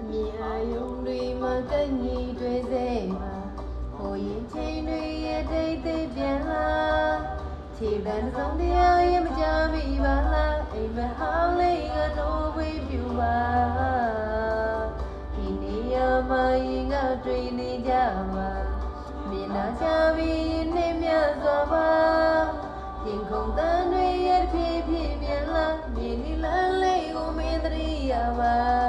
အမြင်အာယုံတွေမှာကန့်ညီတွေ့စေမှာဟိုရင်ချိန်တွေရဲ့တိတ်တိတ်ပြန်လာခြေတန်းဆုံးတရားရဲ့မကြမိပါလားအိမ်မဟောင်းလေးကတော့ဝေးပြူပါဒီနေရာမှာရင်ကတွေ့နေကြပါမြင်လာကြပြီးနေမြတ်စွာပါရင်ခုန်တန်းတွေရဲ့ဖြည်းဖြည်းပြန်လာမြင်နေလန်းလေးကိုမင်းသတိရပါ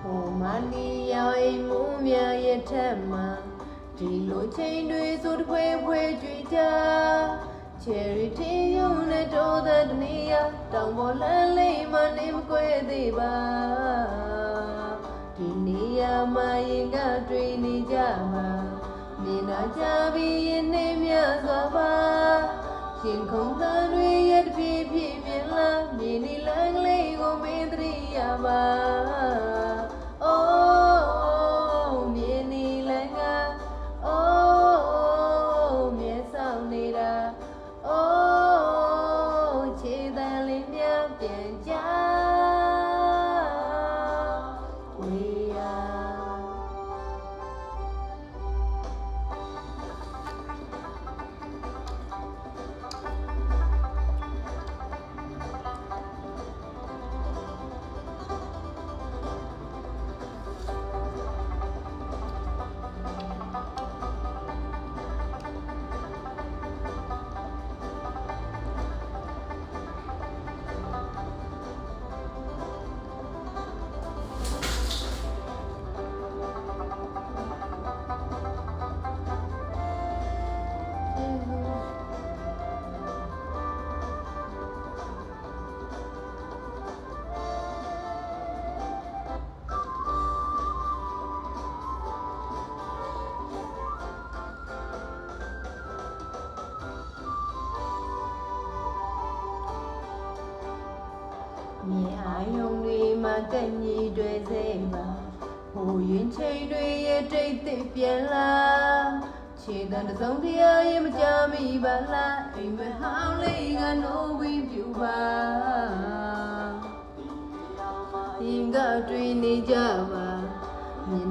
ဟိုမနီယောင်အိမ်မူးမြရဲ့ထက်မှာဒီလိုချိန်တွေဆိုတခွေခွေကြွေကြချယ်ရီထင်းယုံနဲ့တော်တဲ့တနေရတောင်ပေါ်လမ်းလေးမနေမကွဲသေးပါဒီနေရာမှာရင်ကတွေ့နေကြမှာမြင်လာကြပြီးရင်နေမြစွာပါ ရှင်ခုန်သားတွေရဲ့တပြေးပြေးမြင်လာမြင်နေလမ်းကလေးကိုမင်းတရိယာပါ မြင်အာယုံတွေမှာကန့်ညီတွေ့စေမှာဟိုရင်ချိန်တွေရဲ့တိတ်တိတ်ပြန်လာခြေတံတစ်စုံတရားရဲ့မကြမိပါလားအိမ်မဟောင်းလေးကနိုးဝီပြူပါရင်ကတွေ့နေကြပါမြင်